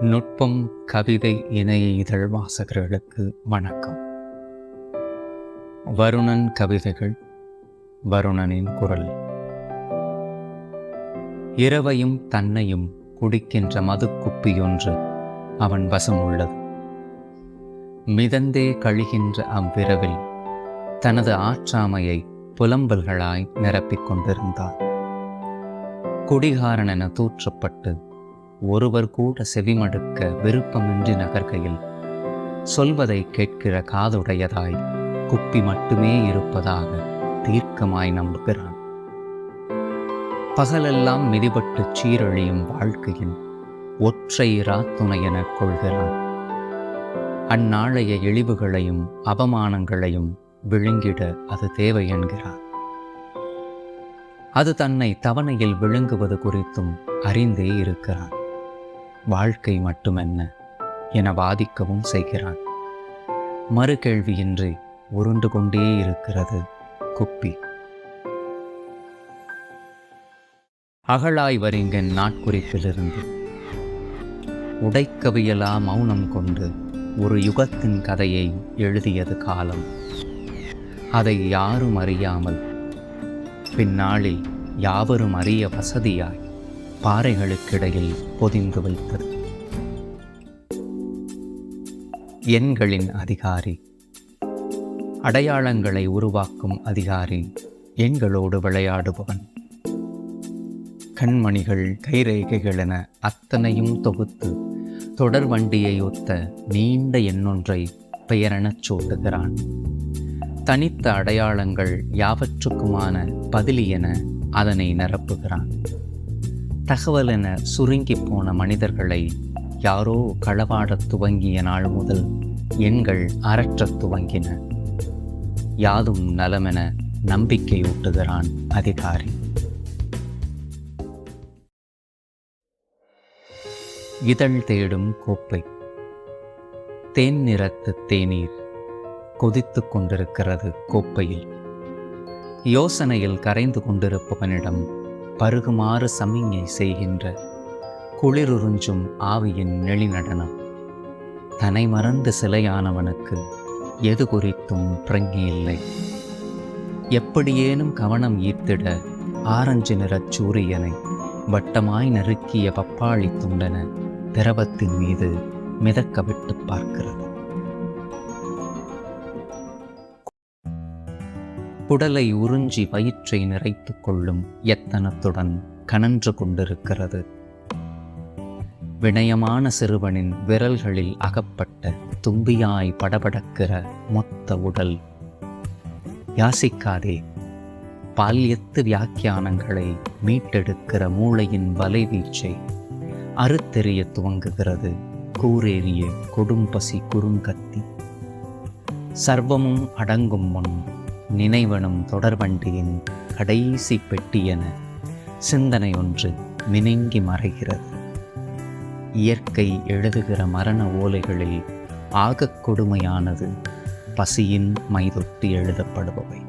நுட்பம் கவிதை இணைய இதழ் வாசகர்களுக்கு வணக்கம். வருணன் கவிதைகள் வருணனின் குரல். இரவையும் தன்னையும் குடிக்கின்ற மதுக்குப்பியொன்று அவன் வசம் உள்ளது மிதந்தே கழிகின்ற அவ்விரவில் தனது ஆற்றாமையை புலம்பல்களாய் நிரப்பிக் கொண்டிருந்தார் குடிகாரன் என தூற்றப்பட்டு ஒருவர் கூட செவிமடுக்க விருப்பமின்றி நகர்கையில் சொல்வதை கேட்கிற காதுடையதாய் குப்பி மட்டுமே இருப்பதாக தீர்க்கமாய் நம்புகிறான். பகலெல்லாம் மிதிபட்டு சீரழியும் வாழ்க்கையின் ஒற்றை ராத்துணையெனக் கொள்கிறான். அந்நாளைய இழிவுகளையும் அவமானங்களையும் விழுங்கிட அது தேவை என்கிறார் அது தன்னை தவணையில் விழுங்குவது குறித்தும் அறிந்தே இருக்கிறான். வாழ்க்கை மட்டுமென்ன என வாதிக்கவும் செய்கிறான். மறு கேள்வியின்றி உருண்டு கொண்டே இருக்கிறது குப்பி. அகழாய் வரிங்கன் நாட்குறிப்பிலிருந்து. உடைக்கவியலா மௌனம் கொண்டு ஒரு யுகத்தின் கதையை எழுதியது காலம். அதை யாரும் அறியாமல் பின்னாளில் யாவரும் அறிய வசதியாய் பாறைகளுக்கிடையில் பொதிந்து வைத்தது. எண்களின் அதிகாரி. அடையாளங்களை உருவாக்கும் அதிகாரி எண்களோடு விளையாடுபவன். கண்மணிகள் கைரேகைகள் என அத்தனையும் தொகுத்து தொடர் வண்டியை ஒத்த நீண்ட எண்ணொன்றை பெயரெனச் சூட்டுகிறான். தனித்த அடையாளங்கள் யாவற்றுக்குமான பதிலி என அதனை நிரப்புகிறான். தகவல் என சுருங்கி போன மனிதர்களை யாரோ களவாடத் துவங்கிய நாள் முதல் எண்கள் அரற்றத் துவங்கின. யாதும் நலமென நம்பிக்கையூட்டுகிறான் அதிகாரி. இதழ் தேடும் கோப்பை. தேன் நிறத்து தேநீர் கொதித்து கொண்டிருக்கிறது கோப்பையில். யோசனையில் கரைந்து கொண்டிருப்பவனிடம் பருகுமாறு சமிஞை செய்கின்ற குளிருறிஞ்சும் ஆவியின் நெளிநடனம். தனை மறந்து சிலையானவனுக்கு எது குறித்தும் பிரங்கி இல்லை. எப்படியேனும் கவனம் ஈர்த்திட ஆரஞ்சு நிறச் சூரியனை வட்டமாய் நறுக்கிய பப்பாளி துண்டன திரவத்தின் மீது மிதக்க விட்டு பார்க்கிறது. குடலை உறிஞ்சி வயிற்றை நிறைத்து கொள்ளும் எத்தனத்துடன் கனன்று கொண்டிருக்கிறது. வினயமான சிறுவனின் விரல்களில் அகப்பட்ட தும்பியாய் படபடக்கிற மொத்த உடல். யாசிக்காதே பால்யத்து வியாக்கியானங்களை மீட்டெடுக்கிற மூளையின் வலைவீச்சை அறுத்தெறிய துவங்குகிறது கூரேறிய கொடும்பசி குறுங்கத்தி. சர்வமும் அடங்கும் முன் நினைவனும் தொடர்வண்டியின் கடைசி பெட்டியென சிந்தனை ஒன்று மினுங்கி மறைகிறது. இயற்கை எழுதுகிற மரண ஓலைகளில் ஆகக் கொடுமையானது பசியின் மைதொட்டு எழுதப்படுபவை.